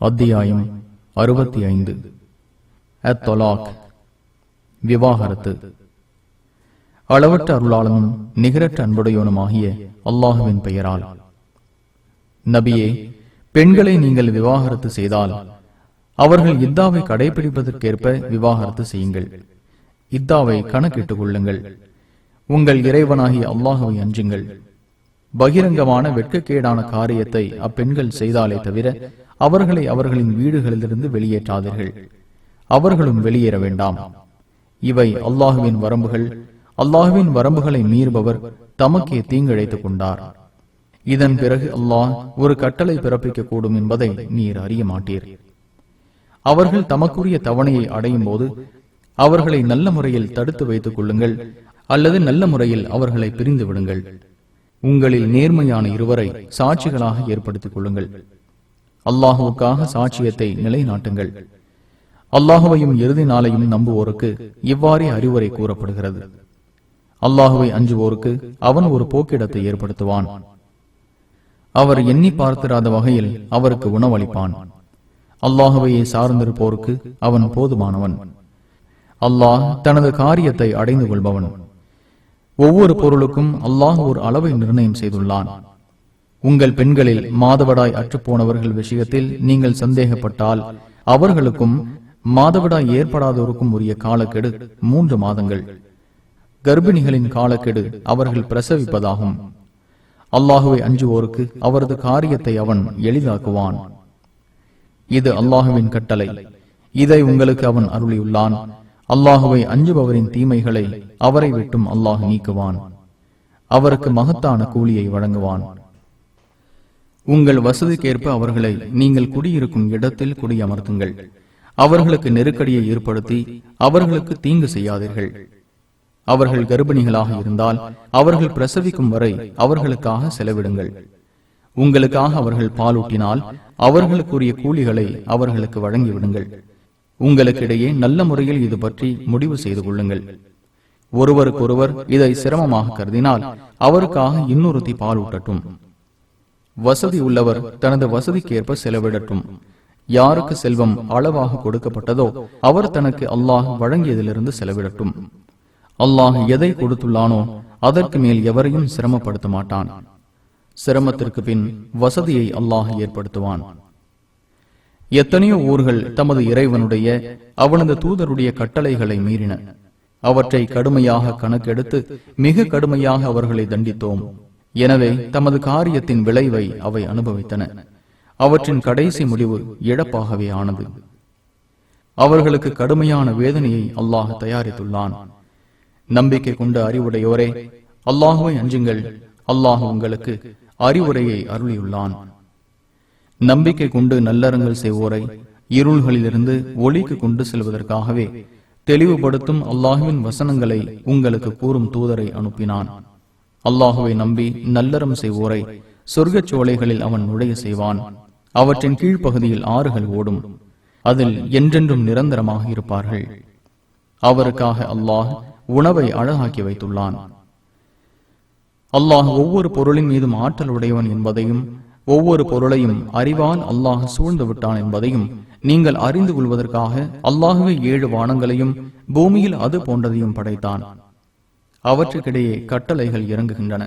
அத்தியாயம் அறுபத்தி ஐந்து. அத்தொலாக். விவாகரத்து. அளவற்ற அருளாளனும் நிகரற்ற அன்புடையோனுமாகிய அல்லாஹுவின் பெயரால். நபியே பெண்களை நீங்கள் விவாகரத்து செய்தால் அவர்கள் இத்தாவை கடைபிடிப்பதற்கேற்ப விவாகரத்து செய்யுங்கள். இத்தாவை கணக்கிட்டுக் கொள்ளுங்கள் உங்கள் இறைவனாகிய அல்லாஹுவை அஞ்சுங்கள். பகிரங்கமான வெட்கக்கேடான காரியத்தை அப்பெண்கள் செய்தாலே தவிர அவர்களை அவர்களின் வீடுகளிலிருந்து வெளியேற்றாதீர்கள். அவர்களும் வெளியேற வேண்டாம். இவை அல்லாஹுவின் வரம்புகள். அல்லாஹுவின் வரம்புகளை மீறுபவர் தமக்கே தீங்கிழைத்துக் கொண்டார். இதன் பிறகு அல்லாஹ் ஒரு கட்டளை பிறப்பிக்க கூடும் என்பதை நீர் அறிய மாட்டீர். அவர்கள் தமக்குரிய தவணையை அடையும் போது அவர்களை நல்ல முறையில் தடுத்து வைத்துக் கொள்ளுங்கள் அல்லது நல்ல முறையில் அவர்களை பிரிந்து விடுங்கள். உங்களில் நேர்மையான இருவரை சாட்சிகளாக ஏற்படுத்திக் கொள்ளுங்கள். அல்லாஹுவுக்காக சாட்சியத்தை நிலைநாட்டுங்கள். அல்லாஹுவையும் இறுதி நாளையும் நம்புவோருக்கு இவ்வாறே அறிவுரை கூறப்படுகிறது. அல்லாஹுவை அஞ்சுவோருக்கு அவன் ஒரு போக்கிடத்தை ஏற்படுத்துவான். அவர் எண்ணி பார்த்திராத வகையில் அவருக்கு உணவளிப்பான். அல்லாஹுவையை சார்ந்திருப்போருக்கு அவன் போதுமானவன். அல்லாஹ் தனது காரியத்தை அடைந்து கொள்பவன். ஒவ்வொரு பொருளுக்கும் அல்லாஹ் ஒரு அளவை நிர்ணயம் செய்துள்ளான். உங்கள் பெண்களில் மாதவடாய் அற்றுப்போனவர்கள் விஷயத்தில் நீங்கள் சந்தேகப்பட்டால் அவர்களுக்கும் மாதவிடாய் ஏற்படாதோருக்கும் உரிய காலக்கெடு மூன்று மாதங்கள். கர்ப்பிணிகளின் காலக்கெடு அவர்கள் பிரசவிப்பதாகும். அல்லாஹுவை அஞ்சுவோருக்கு அவரது காரியத்தை அவன் எளிதாக்குவான். இது அல்லாஹுவின் கட்டளை. இதை உங்களுக்கு அவன் அருளியுள்ளான். அல்லாஹுவை அஞ்சுபவரின் தீமைகளை அவரை விட்டும் அல்லாஹ் நீக்குவான். அவருக்கு மகத்தான கூலியை வழங்குவான். உங்கள் வசதிக்கேற்ப அவர்களை நீங்கள் குடியிருக்கும் இடத்தில் குடியமர்த்துங்கள். அவர்களுக்கு நெருக்கடியை ஏற்படுத்தி அவர்களுக்கு தீங்கு செய்யாதீர்கள். அவர்கள் கர்ப்பிணிகளாக இருந்தால் அவர்கள் பிரசவிக்கும் வரை அவர்களுக்காக செலவிடுங்கள். உங்களுக்காக அவர்கள் பாலூட்டினால் அவர்களுக்குரிய கூலிகளை அவர்களுக்கு வழங்கிவிடுங்கள். உங்களுக்கிடையே நல்ல முறையில் இது பற்றி முடிவு செய்து கொள்ளுங்கள். ஒருவருக்கொருவர் இதை சிரமமாக கருதினால் அவருக்காக இன்னொருத்தி பாலூட்டட்டும் வசதி உள்ளவர் தனது வசதிக்கேற்ப செலவிடட்டும். யாருக்கு செல்வம் அளவாக கொடுக்கப்பட்டதோ அவர் தனக்கு அல்லாஹ் வழங்கியதிலிருந்து செலவிடட்டும். அல்லாஹ் எதை கொடுத்துள்ளானோ அதற்கு மேல் எவரையும் சிரமப்படுத்த மாட்டான். சிரமத்திற்கு பின் வசதியை அல்லாஹ் ஏற்படுத்துவான். எத்தனையோ ஊர்கள் தமது இறைவனுடைய அவனது தூதருடைய கட்டளைகளை மீறின. அவற்றை கடுமையாக கணக்கெடுத்து மிக கடுமையாக அவர்களை தண்டித்தோம். எனவே தமது காரியத்தின் விளைவை அவை அனுபவித்தன. அவற்றின் கடைசி முடிவு இழப்பாகவே ஆனது. அவர்களுக்கு கடுமையான வேதனையை அல்லாஹ் தயாரித்துள்ளான். நம்பிக்கை கொண்ட அறிவுடையோரே அல்லாஹுவை அஞ்சுங்கள். அல்லாஹ் உங்களுக்கு அறிவுரையை அருளியுள்ளான். நம்பிக்கை கொண்டு நல்லறங்கள் செய்வோரை இருள்களிலிருந்து ஒளிக்கு கொண்டு செல்வதற்காகவே தெளிவுபடுத்தும் அல்லாஹுவின் வசனங்களை உங்களுக்கு கூறும் தூதரை அனுப்பினான். அல்லாஹுவை நம்பி நல்லறம் செய்வோரை சொர்க்கச் சோலைகளில் அவன் நுழைய செய்வான். அவற்றின் கீழ்ப்பகுதியில் ஆறுகள் ஓடும். அதில் என்றென்றும் நிரந்தரமாக இருப்பார்கள். அவருக்காக அல்லாஹ் உணவை அழகாக்கி வைத்துள்ளான். அல்லாஹ் ஒவ்வொரு பொருளின் மீதும் ஆற்றல் உடையவன் என்பதையும் ஒவ்வொரு பொருளையும் அறிவால் அல்லாஹ் சூழ்ந்து விட்டான் என்பதையும் நீங்கள் அறிந்து கொள்வதற்காக அல்லாஹுவை ஏழு வானங்களையும் பூமியில் அது போன்றதையும் படைத்தான். அவற்றுக்கிடையே கட்டளைகள் இறங்குகின்றன.